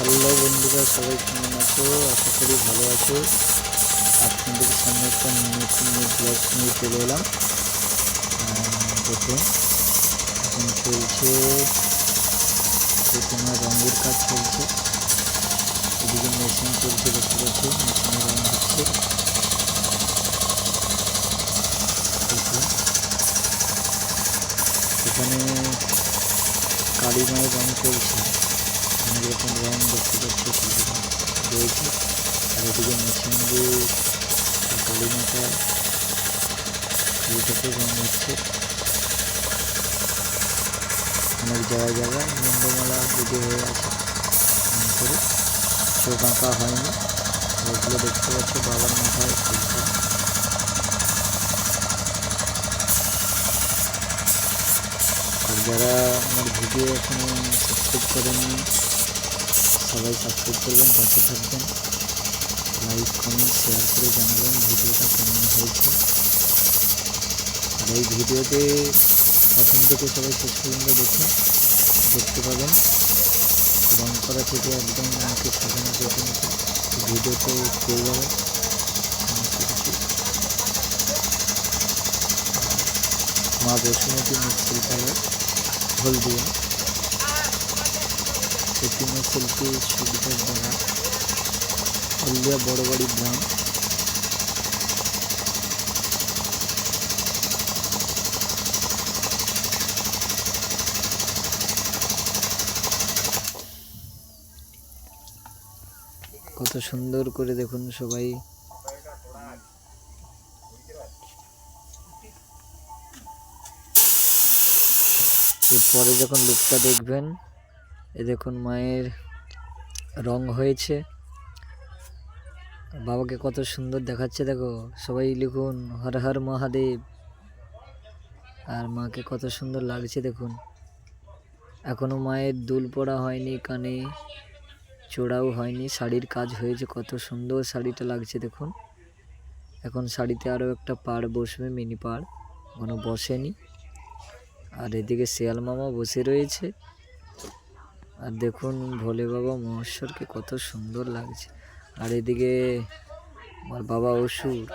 Hello বন্ধুরা, সবাই কেমন আছো? আশা করি ভালো আছো। আপনাদের সামনে একটা নতুন ব্লগ নিয়ে চলে এলাম। দেখুন এখন চলছে এখানে রঙের কাজ চলছে। এদিকে মেশিন চলছে, দেখতে পাচ্ছি মেশিনে রঙ হচ্ছে। এখানে কালী মায়ের রঙ চলছে। অনেক রকম রঙ দেখতে পাচ্ছি রয়েছে আর এদিকে মেশিন দিয়ে কালী মাতা রঙ হচ্ছে অনেক জায়গায় জায়গায় মুন্ডমালা পুজো হয়ে আছে করে চোখ আঁকা হয়নি ওগুলো দেখতে পাচ্ছি বাবার মাথায় ফুলটা আর যারা আমার ভিডিও এখনও সাবস্ক্রাইব করেননি সবাই সাবস্ক্রাইব করবেন, পাশে থাকবেন। লাইক কমেন্ট শেয়ার করে জানাবেন ভিডিওটা কেমন হয়েছে। আর এই ভিডিওতে প্রথম থেকে সবাই শেষ পর্যন্ত দেখুন, দেখতে পাবেন। রং করা থেকে একদম আমাকে সাজানো পর্যন্ত ভিডিওতে পেয়ে কিছু। মা বসুমতী পার্লার হলদিয়া। প্রতিমা শিল্পী সুবিধার দ্বারা হলদিয়া বড় বাড়ি গ্রাম। কত সুন্দর করে দেখুন সবাই। এরপরে যখন লুকটা দেখবেন এ দেখুন মায়ের রং হয়েছে। বাবাকে কত সুন্দর দেখাচ্ছে দেখো। সবাই লিখুন, হর হর মহাদেব। আর মাকে কত সুন্দর লাগছে দেখুন। এখনও মায়ের দুল পড়া হয়নি, কানে চোড়াও হয়নি, শাড়ির কাজ হয়েছে, কত সুন্দর শাড়িটা লাগছে দেখুন। এখন শাড়িতে আরও একটা পাড় বসবে, মিনি পাড়, এখনও বসেনি। আর এদিকে শিয়াল মামা বসে রয়েছে। আর দেখুন ভোলে বাবা মহেশ্বরকে কত সুন্দর লাগছে। আর এদিকে আমার বাবা অসুর।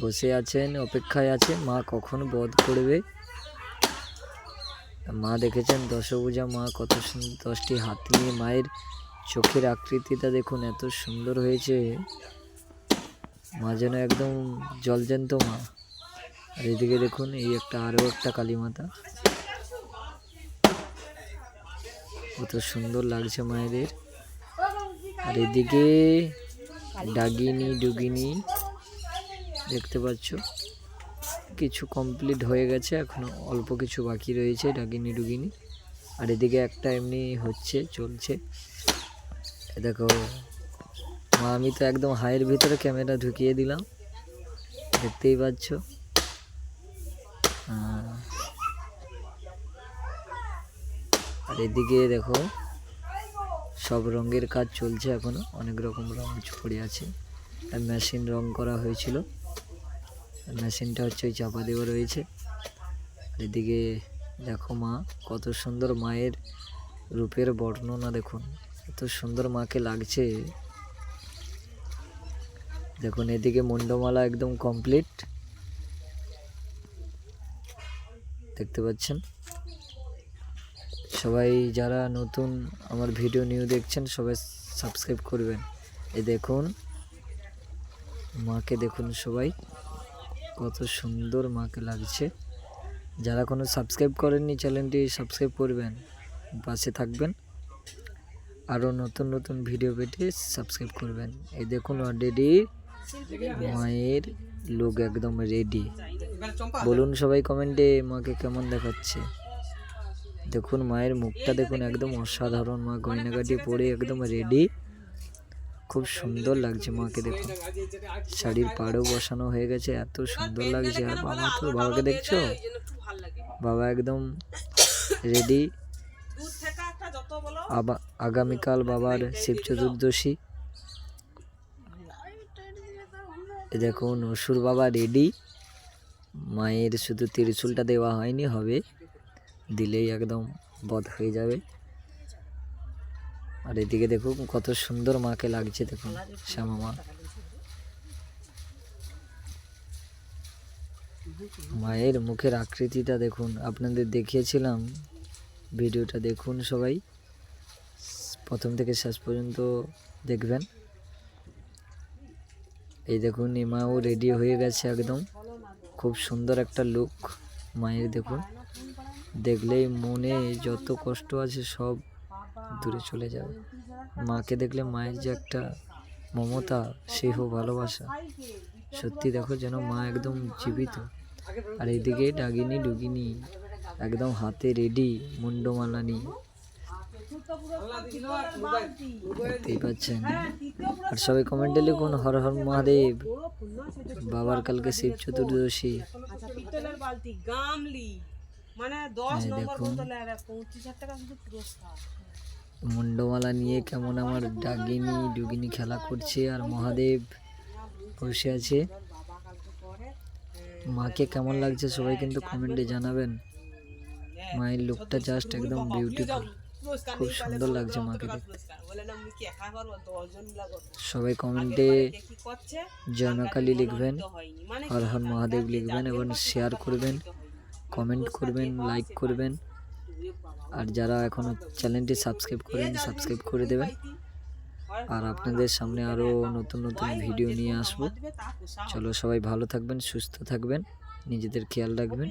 বসে আছেন, অপেক্ষায় আছে মা কখন বধ করবে? মা দেখেছেন দশভুজা মা কত সুন্দর দশটি হাত নিয়ে মায়ের চোখের আকৃতিটা দেখুন এত সুন্দর হয়েছে। মা যেন একদম জলজ্যান্ত মা। আর এদিকে দেখুন, এই একটা আরও একটা কালী মাতা কত সুন্দর লাগছে মায়েদের। আর এদিকে ডাগিনি, ডুগিনি দেখতে পাচ্ছ। কিছু কমপ্লিট হয়ে গেছে, এখনও অল্প কিছু বাকি রয়েছে ডাগিনি, ডুগিনি। আর এদিকে একটা এমনি হচ্ছে, চলছে। দেখো, মা, আমি তো একদম হাইয়ের ভিতরে ক্যামেরা ঢুকিয়ে দিলাম। দেখতেই পাচ্ছ। আর এদিকে দেখো, সব রঙের কাজ চলছে এখনও। অনেক রকম রঙ পড়ে আছে। আর মেশিন রং করা হয়েছিল। মেশিনটা হচ্ছে ওই চাপা দেওয়া রয়েছে। আর এদিকে দেখো মা, কত সুন্দর মায়ের রূপের বর্ণনা দেখুন। এত সুন্দর মাকে লাগছে। দেখুন, এদিকে মুন্ডমালা একদম কমপ্লিট দেখতে পাচ্ছেন? সবাই যারা নতুন আমার ভিডিও নিউ দেখছেন, সবাই সাবস্ক্রাইব করবেন। এ দেখুন, মাকে দেখুন সবাই, কত সুন্দর মাকে লাগছে। যারা কোনো সাবস্ক্রাইব করেননি চ্যানেলটি সাবস্ক্রাইব করবেন, পাশে থাকবেন। আরও নতুন নতুন ভিডিও পেতে সাবস্ক্রাইব করবেন। এই দেখুন অলরেডি মায়ের লোক একদম রেডি বলুন সবাই কমেন্টে মাকে কেমন দেখাচ্ছে। দেখুন, মায়ের মুখটা দেখুন একদম অসাধারণ, মা গয়নাগাটি পরে একদম রেডি খুব সুন্দর লাগছে মাকে দেখুন। শাড়ির পাড়ও বসানো হয়ে গেছে, এত সুন্দর লাগছে। আর বাবা তো, বাবাকে দেখছ? বাবা একদম রেডি আগামীকাল বাবার শিব চতুর্দশী। দেখুন, অসুর বাবা রেডি মায়ের শুধু ত্রিশূলটা দেওয়া হয়নি, হবে দিলেই একদম বধ হয়ে যাবে। আর এদিকে দেখুন কত সুন্দর মাকে লাগছে দেখুন, শ্যামা মা। মায়ের মুখের আকৃতিটা দেখুন, আপনাদের দেখিয়েছিলাম। ভিডিওটা দেখুন সবাই। প্রথম থেকে শেষ পর্যন্ত দেখবেন। এই দেখুন ইমাও রেডি হয়ে গেছে একদম। খুব সুন্দর একটা লুক মায়ের দেখুন। দেখলেই মনে যত কষ্ট আছে সব দূরে চলে যাবে। মাকে দেখলে মায়ের যে একটা মমতা স্নেহ ভালোবাসা। সত্যি দেখো যেন মা একদম জীবিত। আর এদিকে ডাগিনি ডুগিনি একদম হাতে রেডি মুন্ডমালা নিয়ে। পাচ্ছেন। আর সবাই কমেন্টে লিখুন, হর হর মহাদেব, বাবার কালকে শিব চতুর্দশী। মানে দশ নম্বর দেখুন। বোতলে আর পঁচিশ হাজার টাকা শুধু পুরস্কার। মুন্ডমালা নিয়ে কেমন আমার ডাগিনি ডুগিনি খেলা করছে আর মহাদেব বসে আছে। মাকে কেমন লাগছে সবাই কিন্তু কমেন্টে জানাবেন মায়ের লুকটা জাস্ট একদম বিউটিফুল খুব সুন্দর লাগছে মাকে সবাই কমেন্টে কে কি করছে জয় মা কালী লিখবেন মানে হর হর মহাদেব লিখবেন এবং শেয়ার করবেন। কমেন্ট করবেন লাইক করবেন। আর যারা এখনও চ্যানেলটি সাবস্ক্রাইব করেন সাবস্ক্রাইব করে দেবেন। আর আপনাদের সামনে আরও নতুন নতুন ভিডিও নিয়ে আসব। চলো সবাই ভালো থাকবেন, সুস্থ থাকবেন, নিজেদের খেয়াল রাখবেন।